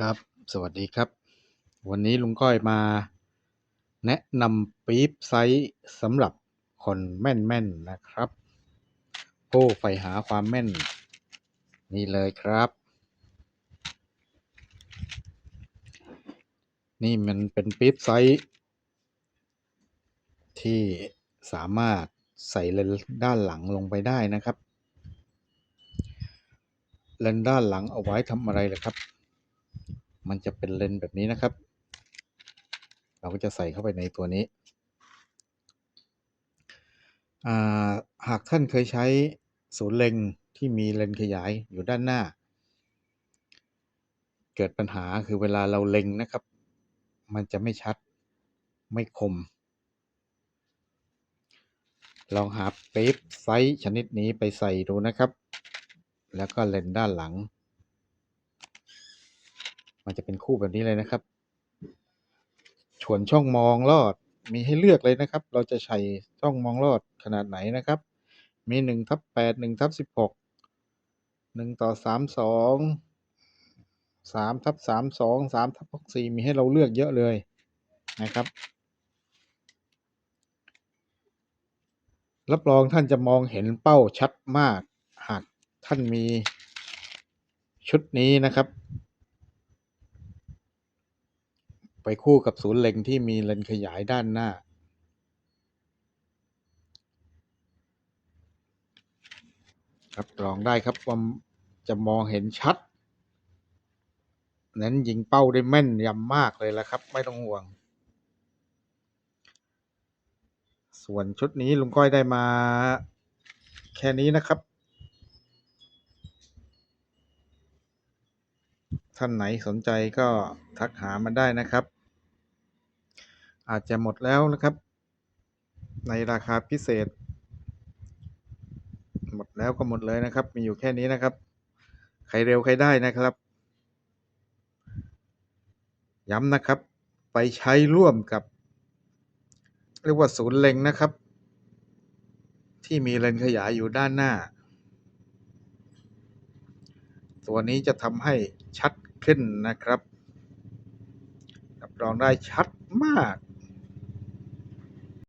ครับ สวัสดีครับ วันนี้ลุงก้อยมา แนะนำปี๊บไซส์สำหรับคนแม่นๆนะครับ ผู้ใฝ่หาความแม่น นี่เลยครับ นี่มันเป็นปี๊บไซส์ที่สามารถใส่เลนด้านหลังลงไปได้นะครับ เลนด้านหลังเอาไว้ทำอะไรล่ะครับ มันจะเป็นเลนแบบนี้นะครับ เราก็จะใส่เข้าไปในตัวนี้ หากท่านเคยใช้ศูนย์เล็งที่มีเลนขยายอยู่ด้านหน้า เกิดปัญหาคือเวลาเราเล็งนะครับ มันจะไม่ชัดไม่คม ลองหาปี๊บไซส์ชนิดนี้ไปใส่ดูนะครับ แล้วก็เลนด้านหลัง มันจะเป็นคู่แบบนี้เลยนะครับส่วนช่องมองลอดมีให้เลือกเลยนะครับ เราจะใช้ช่องมองลอดขนาดไหนนะครับ มีหนึ่งทับแปดหนึ่งทับสิบหกหนึ่งต่อสามสองสามทับสามสองสามทับหกสี่มีให้เราเลือกเยอะเลยนะครับ รับรองท่านจะมองเห็นเป้าชัดมาก หากท่านมีชุดนี้นะครับ ไปคู่กับศูนย์เล็งที่มีเลนขยายด้านหน้า ครับรองได้ครับว่าจะมองเห็นชัด นั้นยิงเป้าได้แม่นยำมากเลยละครับ ไม่ต้องห่วง ส่วนชุดนี้ลุงก้อยได้มา แค่นี้นะครับ ท่านไหนสนใจก็ทักหามาได้นะครับ อาจจะหมดแล้วนะครับ ในราคาพิเศษ หมดแล้วก็หมดเลยนะครับ มีอยู่แค่นี้นะครับ ใครเร็วใครได้นะครับ ย้ำนะครับ ไปใช้ร่วมกับ เรียกว่าศูนย์เล็งนะครับ ที่มีเลนขยายอยู่ด้านหน้าตัวนี้จะทำให้ชัด ขึ้นนะครับรับรองได้ชัดมาก